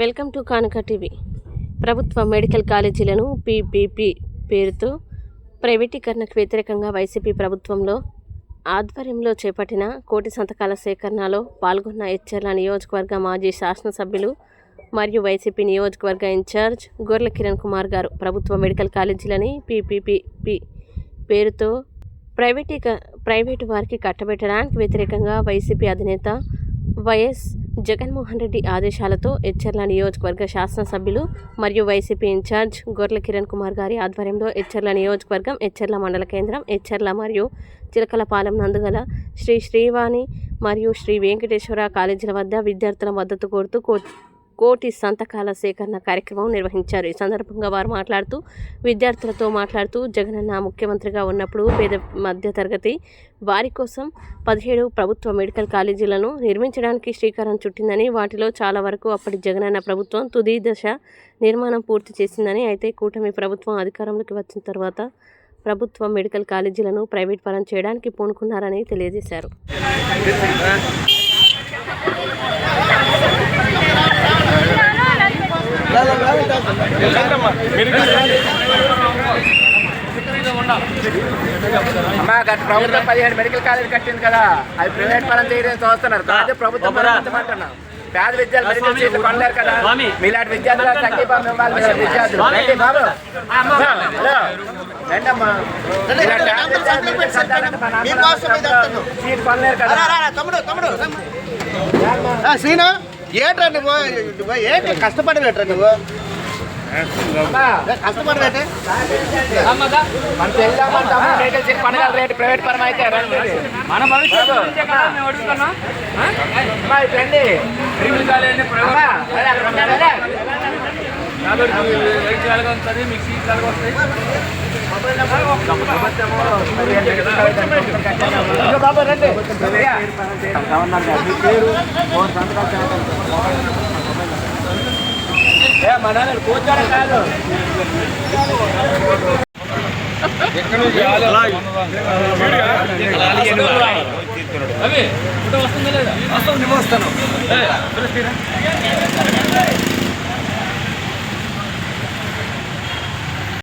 Welcome to Kanuka TV. ప్రభుత్వ medical కాలేజీలను PPP పేరుతో ప్రైవేటీకరణకు వ్యతిరేకంగా వైసీపీ ప్రభుత్వంలో ఆధ్వర్యంలో చేపట్టిన కోటి సంతకాల సేకరణలో పాల్గొన్న ఎచ్చెర్ల నియోజకవర్గ మాజీ శాసనసభ్యులు మరియు వైసీపీ నియోజకవర్గ ఇన్ఛార్జ్ గొర్ల కిరణ్ కుమార్ గారు. ప్రభుత్వ మెడికల్ కాలేజీలని పీపీపీ పేరుతో ప్రైవేటీక ప్రైవేటు వారికి కట్టబెట్టడానికి వ్యతిరేకంగా వైసీపీ అధినేత వైఎస్ జగన్మోహన్ రెడ్డి ఆదేశాలతో ఎచ్చర్ల నియోజకవర్గ శాసనసభ్యులు మరియు వైసీపీ ఇన్ఛార్జ్ గొర్ల కిరణ్ కుమార్ గారి ఆధ్వర్యంలో ఎచ్చర్ల నియోజకవర్గం ఎచ్చర్ల మండల కేంద్రం ఎచ్చర్ల మరియు చిలకలపాలెం నందుగల శ్రీ శ్రీవాణి మరియు శ్రీ వెంకటేశ్వర కాలేజీల వద్ద విద్యార్థుల మద్దతు కోరుతూ కో కోటి సంతకాల సేకరణ కార్యక్రమం నిర్వహించారు. ఈ సందర్భంగా వారు మాట్లాడుతూ విద్యార్థులతో మాట్లాడుతూ జగనన్న ముఖ్యమంత్రిగా ఉన్నప్పుడు పేద మధ్యతరగతి వారి కోసం పదిహేడు ప్రభుత్వ మెడికల్ కాలేజీలను నిర్మించడానికి శ్రీకారం చుట్టిందని వాటిలో చాలా వరకు అప్పటి జగనన్న ప్రభుత్వం తుది దశ నిర్మాణం పూర్తి చేసిందని అయితే కూటమి ప్రభుత్వం అధికారంలోకి వచ్చిన తర్వాత ప్రభుత్వ మెడికల్ కాలేజీలను ప్రైవేట్ పరం చేయడానికి పూనుకున్నారని తెలియజేశారు. అమ్మా గత ప్రభుత్వం పదిహేడు మెడికల్ కాలేజ్ కట్టింది కదా. అది ప్రైవేట్ పరం చేయడం చూస్తున్నారు. అదే ప్రభుత్వం పరం పేద విద్యార్థులు మెడికల్ సీట్లు కొనలేరు కదా. మీలాంటి విద్యార్థులు ఇవ్వాలి మీరు విద్యార్థులు. బాబు. రండమ్మా. సీట్ కొనలేరు కదా. తమ్ముడు తమ్ముడు ఏంట్రా నువ్వు? నువ్వు ఏంటి కష్టపడవేట్రా నువ్వు? అమ్మా, ఏ, కష్టపడవేటే రేటు ప్రైవేట్ పరం అయితే మన భవిష్యత్తు గురించే కదా అవి వస్తుందా లేదా? వస్తాను